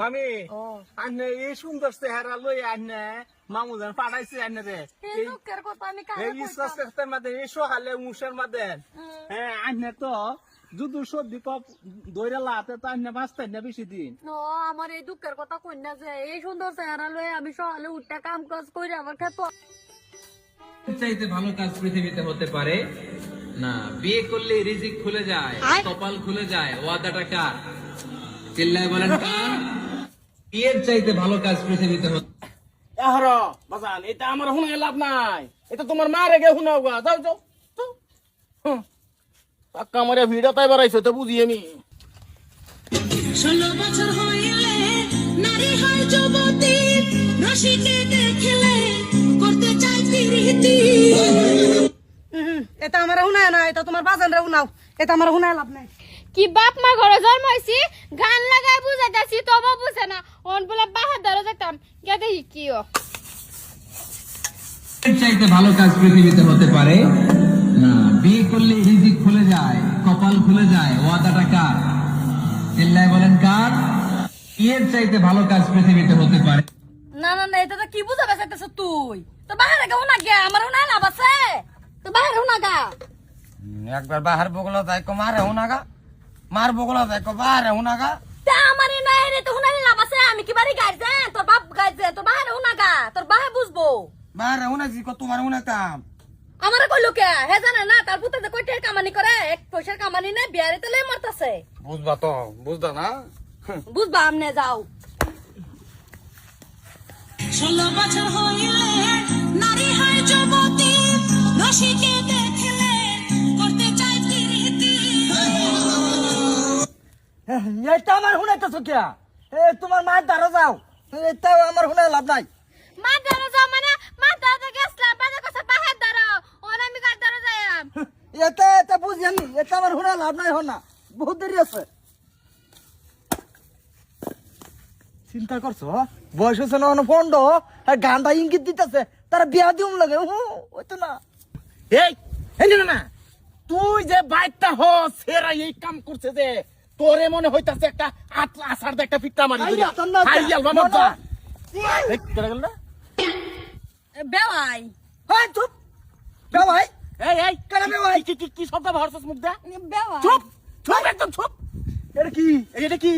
মামি আন্নে এই সুন্দর চেহারা লই আন্নে পাঠাইছে আন্নে রে। এই মুসের হ্যাঁ। আন্নে তো যুদু সর্দি কপ দৈরা লাতে তো আন্নে বাঁচতেন না বেশি দিন। ও আমার এই দুঃখের কথা কই না যে এই সুন্দর চেহারা লয়ে আমি সকালে উঠতে কাম কাজ কইরা আমার খেত চাইতে ভালো কাজ পৃথিবীতে হতে পারে না বিয়ে করলে রিজিক খুলে যায় কপাল খুলে যায় ওয়াদাটা কার? চিল্লায় বলেন কার? বিয়ের চাইতে ভালো কাজ পৃথিবীতে এটা আমার হুনায় লাভ নাই। এটা তোমার মা রেগে হুনাও গা। যাও যাও। পাক্কা আমার ভিডিও তাই বাড়াইছে তো বুঝি আমি। ষোলো বছর হইলে নারী হয় যুবতী রশিকে দেখলে এটা আমার শুনায় না এটা তোমার বাজান রে শুনাও। এটা আমার শুনায় লাভ নাই। কি বাপ মা ঘরে জন্মাইছি গান লাগাই বুঝাইতাছি তবু বুঝে না। অন বলে বাহার ধরে যেতাম গে দেখি কি ও। বিয়ের চাইতে ভালো কাজ পৃথিবীতে হতে পারে? না বিয়ে করলে রিজিক খুলে যায় কপাল খুলে যায় ওয়াদাটা কার? চিল্লায় বলেন কার? বিয়ের চাইতে ভালো কাজ পৃথিবীতে হতে পারে? না না না এটা তো কি বুঝাবে চাইতেছ তুই? তো বাহিরে গেও না গে আমার উনায় লাভ আছে? বাহিরে উনা গা। একবার বাহার বগলা যায় কো মারে হুনাগা মার বগলা যায় কো বাহারে হুনাগা তে আমার নাই রে তো লাভ আছে আমি কি বাড়ি গাইছে? তোর বাপ গাইছে তোর বাহিরে উনা গা তোর বাহে বুঝব। বাহারে হুনাছি কো তোমার হুনাতাম আমার কইলো কে? হে জানে না তার পুতে যে কয়টার কামানি করে এক পয়সার কামানি নাই বিয়ারে তেলে মরতাছে। বুঝবা তো বুঝদা না? বুঝবা আমনে যাও। ষোলো বছর হইলে নারী হয় যুবতী। রশিকে দেখলে করতে চাই প্রীতি এটা আমার কিয়া? এ তোমার মায়ের দ্বারা যাও। এটা আমার শুনায় লাভ নাই। যাও মানে? গেছলাম বাজে কথা বাহার আমি গার ধরে যাইম এটা এটা বুঝি আমি এটা আমার লাভ নাই হন বহুত দেরি আছে। চিন্তা করছ বয়স হচ্ছে না ফন্ড গানটা ইঙ্গিত দিতেছে তারা বিয়া দিউম লাগে ওই তো না। এই না না তুই যে বাইকটা হ সেরা এই কাম করছে যে তোরে মনে হইতাছে একটা আটলা আসার একটা পিট্টা মারি আই, দিলা। আসার না, আই, আলবা মার যা। এই, কেডা গেল না? বেওয়াই হ্যাঁ চুপ বে ভাই এই, এই, কেডা বে ভাই? কি- কি- কি শব্দ ভারছস মুখ দে? বেওয়াই চুপ, চুপ, একদম চুপ। এটা কি এই, এটা কি?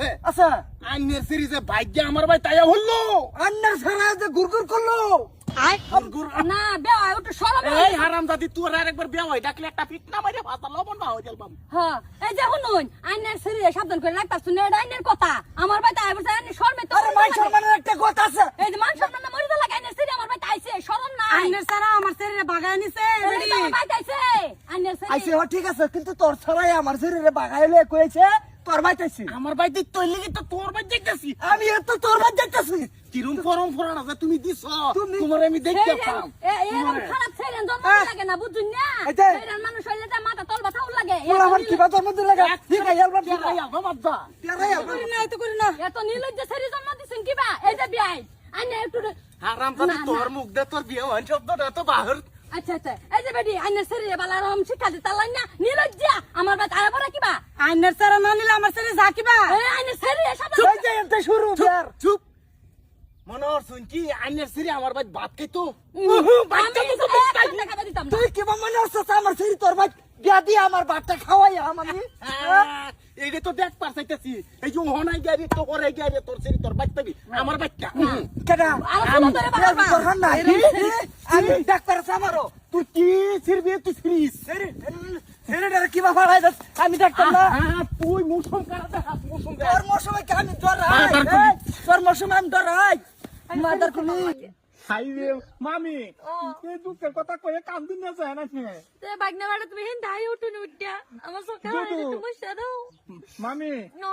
হয় আচ্ছা আইনের সিরিজে ভাগ্য আমার ভাই তাই হলো আন্নার ছাড়া যে গুরগুর করল না বেওয়াই ওটা সরম এই হারাম তোর আরেকবার বিয়া ডাকলে একটা পিটনা মারে ভাতা লবণ বা হয়ে গেলাম হ্যাঁ এই যে শুনুন আইনের শরীরে সাবধান করে রাখতা শুনে এটা আইনের কথা। আমার ভাই তাই বলছে আইনের শর্মে তো আরে মাই সম্মানের একটা কথা আছে। এই যে মান সম্মান না মরিদা আইনের শরীরে আমার ভাই তাইছে শরম নাই। আন্নার ছাড়া আমার শরীরে বাগায় নিছে এই যে আমার ভাই তাইছে আইনের শরীরে হ ঠিক আছে কিন্তু তোর ছাড়াই আমার শরীরে বাগাইলে কয়েছে তোর ভাই তাইছি আমার ভাই তৈরি তো তোর ভাই দেখতেছি আমি এত তোর ভাই দেখতেছি কিরম ফরম ফরান আছে তুমি দিছ? তোমার আমি দেখতে পাম। এরকম খারাপ জন্ম লাগে না বুঝুন না? এই মানুষ হইলে যে মাথা তল ব্যথা লাগে আমার কিবা লাগা ঠিক আছে ঠিক আছে বাবা তেরাই আলবাম না এত করি না। এত নির্লজ্জ ছেড়ে জন্ম দিছেন কিবা এই যে বিয়াই আইনে একটু হারাম তোর মুখ দে তোর বিয়ে হয় শব্দটা তো বাহির। আচ্ছা আচ্ছা। এই যে বেডি আইনের শরীরে বালা রকম শিক্ষা দিতে লাই না। নির্লজ্জা আমার ভাই তাই পড়া কিবা আন্নার ছাড়া না নিলে আমার শরীরে যাকিবা এই আইনের শরীরে সব যে বিয়ার চুপ। মনে হচ্ছুন কি আইনের সিরি আমার ভাই ভাত খাইতো আমি এক টাকা তুই কিবা মনে হচ্ছে আমার শরীর তোর ভাই? বিয়া দিয়ে আমার খাওয়াই আমি এইটা তো দেখ পারছাইতেছি। এই যে হনাই গাড়ি তো করে গাড়ি তোর সিরি তোর পাবি আমার কেডা? আমি ডাক্তার আছে আমারও। তুই কি সিরবি তুই কিবা ফাড়াই দাস আমি না। তুই মুসম মুসম তোর মৌসুমে কি আমি ডরাই মাদার কলি। এই, তোর মৌসুমে আমি ডরাই মাদার কুলি হাই রে মামি এই দুঃখের কথা কয়ে কান্দিন না যায় না তে বাগনা বাড়া তুমি হিন্দাই উঠুন উঠা আমার সকাল বসে দাও। মামি। না।